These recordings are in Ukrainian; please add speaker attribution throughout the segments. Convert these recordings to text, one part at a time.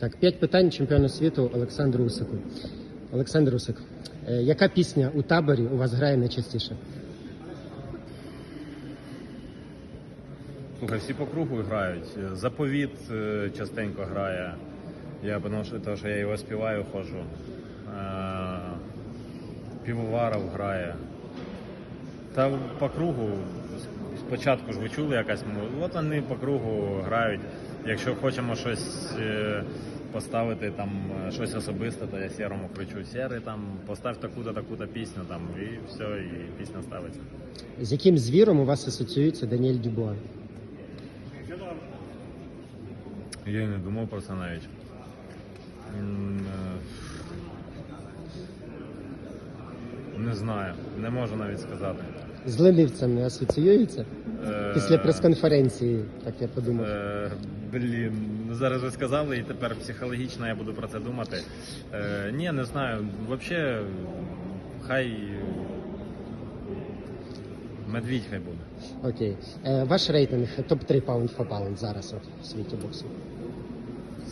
Speaker 1: Так, п'ять питань чемпіону світу Олександру Усику. Олександр Усик, е, яка пісня у таборі у вас грає найчастіше?
Speaker 2: Слухай, всі по кругу грають. Заповіт е, частенько грає. Я тому що, що я його співаю, ходжу. Е, Півоваров грає. Та по кругу спочатку ж ви чули якась музика. От вони по кругу грають. Якщо хочемо щось е, поставити, там е, щось особисте, то я сірому кричу сірий, там постав таку-то, таку-то пісню, там, і все, і пісня ставиться.
Speaker 1: З яким звіром у вас асоціюється Даніель Дюбуа?
Speaker 2: Я не думав про це навіть. Е, Не знаю, не можу навіть сказати.
Speaker 1: З не асоціюється?
Speaker 2: Е,
Speaker 1: Після прес-конференції, так я подумав.
Speaker 2: е, Блін, ну зараз ви сказали, і тепер психологічно я буду про це думати. Е, ні, не знаю. Взагалі, хай медвідь хай буде.
Speaker 1: Окей. Е, ваш рейтинг топ-3 pound for pound зараз от, в світі боксу.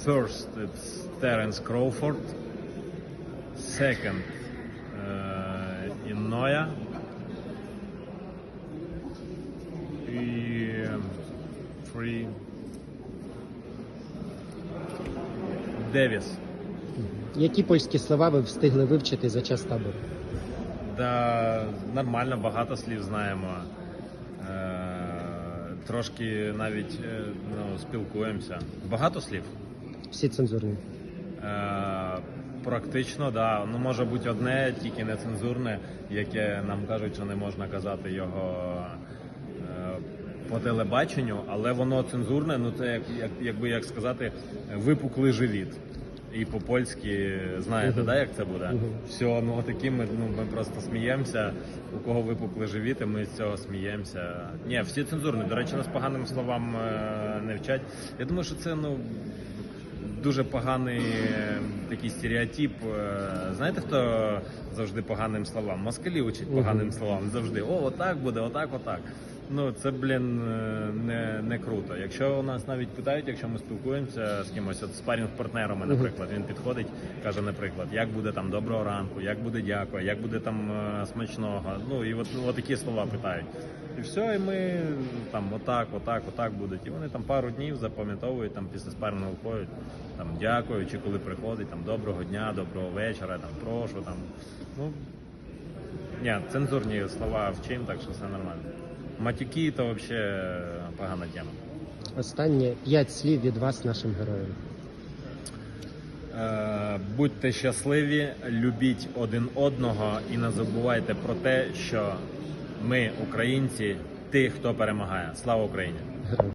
Speaker 2: First, it's Terence Crawford. Second, uh, Innoya. Three, Девіс.
Speaker 1: Які польські слова ви встигли вивчити за час табору?
Speaker 2: Да, нормально, багато слів знаємо. Е, трошки навіть е, ну, спілкуємося. Багато слів.
Speaker 1: Всі цензурні.
Speaker 2: Е, Практично, да. Ну може бути одне, тільки нецензурне, яке нам кажуть, що не можна казати його по телебаченню, але воно цензурне, ну це як, як якби як сказати, випуклий живіт. І по-польськи знаєте,
Speaker 1: Мгм.
Speaker 2: да, як це буде?
Speaker 1: Мгм.
Speaker 2: Все, ну такі ми, ну, ми просто сміємося. У кого випуклий живіт, і ми з цього сміємося. Ні, всі цензурні. До речі, нас поганим словам е, не вчать. Я думаю, що це ну дуже поганий е, такий стереотип. Е, Знаєте, хто завжди поганим словам? Москалі учать поганим словам. Завжди о, отак буде, отак, отак. Ну це, блін, е, не, не круто. Якщо у нас навіть питають, якщо ми спілкуємося з кимось, от спарінг партнерами, наприклад, він підходить, каже, наприклад, як буде там доброго ранку, як буде дякую, як буде там е, смачного. Ну і от, от такі слова питають. І все, і ми там отак, отак, отак будуть. І вони там пару днів запам'ятовують, там після спарного виходять, там дякую, чи коли приходить, там доброго дня, доброго вечора, там прошу, там. Ну ні, цензурні слова вчим, так що все нормально. Матюки то взагалі погана тема.
Speaker 1: Останнє п'ять слів від вас нашим героям.
Speaker 2: Е, будьте щасливі, любіть один одного і не забувайте про те, що ми, українці, ті, хто перемагає. Слава Україні!